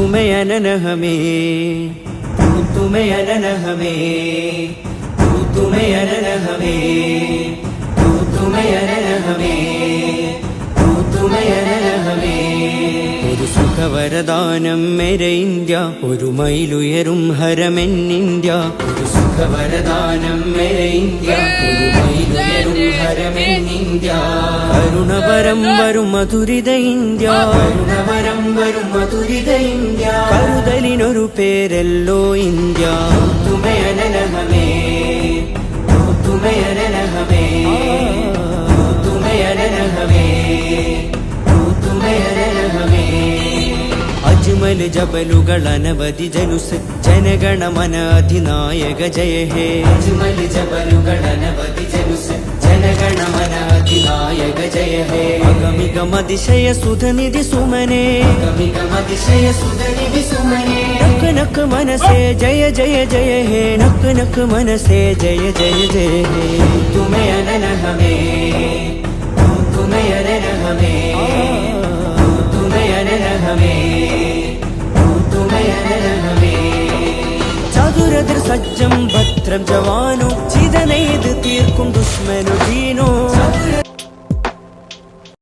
തൂത്തുമയനനഹമേ തൂത്തുമയനനഹമേ തൂത്തുമയനനഹമേ തൂത്തുമയനനഹമേ തൂത്തുമയനനഹമേ ഒരു സുഖവരദാനം മെരെ ഇന്ത്യ ഒരു മയിലുയരും ഹരമെന്നിന്ത്യ. ഒരു സുഖവരദാനം മെരെ ഇന്ത്യ ഒരു മയിലുയരും ഹരമെന്നിന്ത്യ. കരുണപരം വരും മധുരിത ഇന്ത്യ. കരുണവരം വരും മധുരിത ഇന്ത്യ. കരുതലിനൊരു പേരല്ലോ ഇന്ത്യ. അജ്മൽ ജബലുകൾ അനവധി ജനുസ് ജനഗണമന അധിനായക ജയ ഹേ അജ്മൽ ജബലുകൾ അനവധി ജനുസ് അധിനായക ജയ ഹേ അഗമികമതിശയ സുധനിധി സുമനെ അഗമികമതിശയ സുധനിധി സുമനെ നക്ക് നക്ക് മനസേ ജയ ജയ ജയ ഹേ നക്ക് നക്ക് മനസേ ജയ ജയ ജയ ഹേ തുമേ അനന ഹമേ തുമേ അനന ഹമേ തുമേ അനന ഹമേ തുമേ അനന ഹമേ ചതുരതിർ സജ്ജം ഭദ്രം ജവാനോ ചിതനെയ്ത് തീർക്കും ദുഷ്മനു ദീനോ